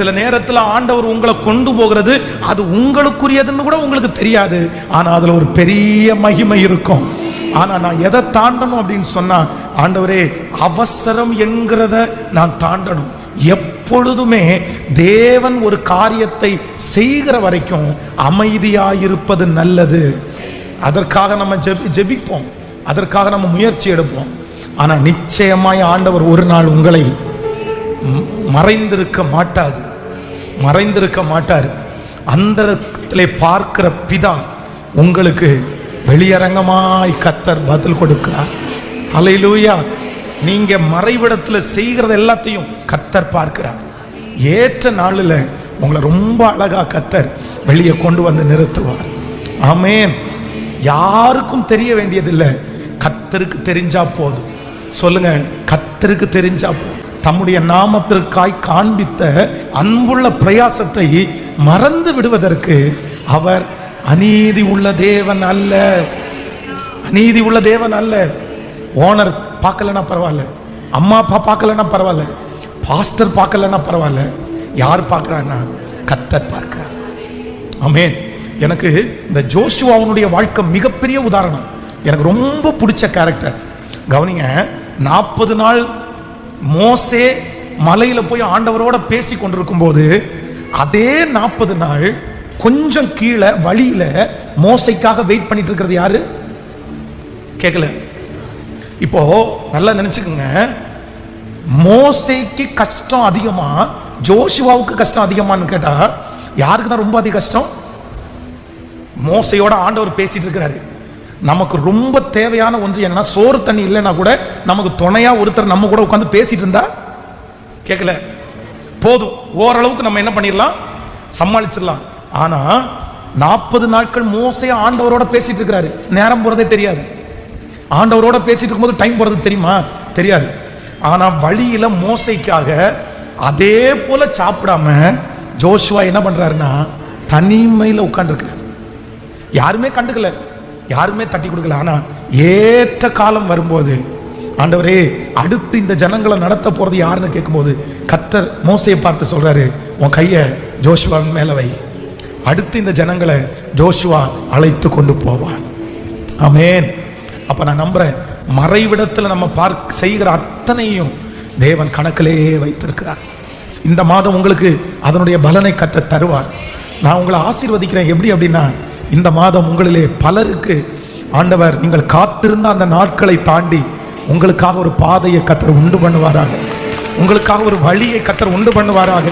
சில நேரத்தில் ஆண்டவர் உங்களை கொண்டு போகிறது அது உங்களுக்குரியதுன்னு கூட உங்களுக்கு தெரியாது. ஆனால் அதில் ஒரு பெரிய மகிமை இருக்கும். ஆனால் நான் எதை தாண்டணும் அப்படின்னு சொன்னா ஆண்டவரே அவசரம் என்கிறத நான் தாண்டணும். எப்பொழுதுமே தேவன் ஒரு காரியத்தை செய்கிற வரைக்கும் அமைதியாயிருப்பது நல்லது. அதற்காக நம்ம ஜெபி ஜெபிப்போம். அதற்காக நம்ம முயற்சி எடுப்போம். ஆனால் நிச்சயமாய் ஆண்டவர் ஒரு நாள் உங்களை மறைந்திருக்க மாட்டாது. மறைந்திருக்க மாட்டார். அந்தரத்திலே பார்க்கிற பிதா உங்களுக்கு வெளியரங்கமாய் கத்தர் பதில் கொடுக்கிறார். அலையிலூயா நீங்க மறைவிடத்தில் செய்கிறது எல்லாத்தையும் கத்தர் பார்க்கிறார். ஏற்ற நாளில் உங்களை ரொம்ப அழகா கத்தர் வெளியே கொண்டு வந்து நிறுத்துவார். ஆமேன். யாருக்கும் தெரிய வேண்டியதில்லை. கத்தருக்கு தெரிஞ்சா போதும். சொல்லுங்க கத்தருக்கு தெரிஞ்சா போதும். தம்முடைய நாமத்திற்காய் காண்பித்த அன்புள்ள பிரயாசத்தை மறந்து விடுவதற்கு அவர் அநீதி உள்ள தேவன் அல்ல. அநீதி உள்ள தேவன் அல்ல. ஓனர் பார்க்கலன்னா பரவாயில்ல. அம்மா அப்பா பார்க்கலன்னா பரவாயில்ல. பாஸ்டர் பார்க்கலன்னா பரவாயில்ல. யார் பார்க்கறான்னா கத்தர் பார்க்கிறார். ஆமென். எனக்கு இந்த ஜோஷுவாவுடைய வாழ்க்கை மிகப்பெரிய உதாரணம். எனக்கு ரொம்ப பிடிச்ச கேரக்டர் கவனிங்க நாற்பது நாள் மோசே மலையில போய் ஆண்டவரோட பேசி கொண்டிருக்கும் போது அதே நாற்பது நாள் கொஞ்சம் கீழே வழியில மோசைக்காக வெயிட் பண்ணிட்டு இருக்கிறது யாரு? கேட்கல இப்போ நல்லா நினைச்சுக்கோங்க. மோசைக்கு கஷ்டம் அதிகமா ஜோஷுவாவுக்கு கஷ்டம் அதிகமான்னு கேட்டா யாருக்கு தான் ரொம்ப அதிக கஷ்டம்? மோசையோட ஆண்டவர் பேசிட்டு இருக்கிறாரு. நமக்கு ரொம்ப தேவையான ஒன்று என்னன்னா சோறு தண்ணி இல்லைன்னா கூட நமக்கு துணையா ஒருத்தர் நம்ம கூட உட்காந்து பேசிட்டு இருந்தா கேட்கல போதும். ஓரளவுக்கு நம்ம என்ன பண்ணிடலாம்? சமாளிச்சிடலாம். ஆனா நாற்பது நாட்கள் மோசையா ஆண்டவரோட பேசிட்டு இருக்கிறாரு நேரம் போறதே தெரியாது. ஆண்டவரோட பேசிட்டு இருக்கும்போது டைம் போறது தெரியுமா? தெரியாது. ஆனா வழியில மோசைக்காக அதே போல சாப்பிடாம ஜோஷுவா என்ன பண்றாருன்னா தனிமையில உட்காந்துருக்கிறார் யாருமே கண்டுக்கல. யாருமே தட்டி கொடுக்கல. ஆனால் ஏற்ற காலம் வரும்போது ஆண்டவரே அடுத்து இந்த ஜனங்களை நடத்த போகிறது யாருன்னு கேட்கும்போது கத்தர் மோசையை பார்த்து சொல்கிறாரு உன் கையை ஜோஷுவா மேலே வை. அடுத்து இந்த ஜனங்களை ஜோஷுவா அழைத்து கொண்டு போவான். ஆமென். அப்போ நான் நம்புகிறேன் மறைவிடத்தில் நம்ம பார்க்க செய்கிற அத்தனையும் தேவன் கணக்கிலே வைத்திருக்கிறார். இந்த மாதம் உங்களுக்கு அதனுடைய பலனை கத்த தருவார். நான் உங்களை ஆசீர்வதிக்கிறேன். எப்படி அப்படின்னா இந்த மாதம் உங்களிலே பலருக்கு ஆண்டவர் நீங்கள் காத்திருந்த அந்த நாட்களை தாண்டி உங்களுக்காக ஒரு பாதையை கத்தர் உண்டு பண்ணுவாராக. உங்களுக்காக ஒரு வழியை கத்தர் உண்டு பண்ணுவாராக.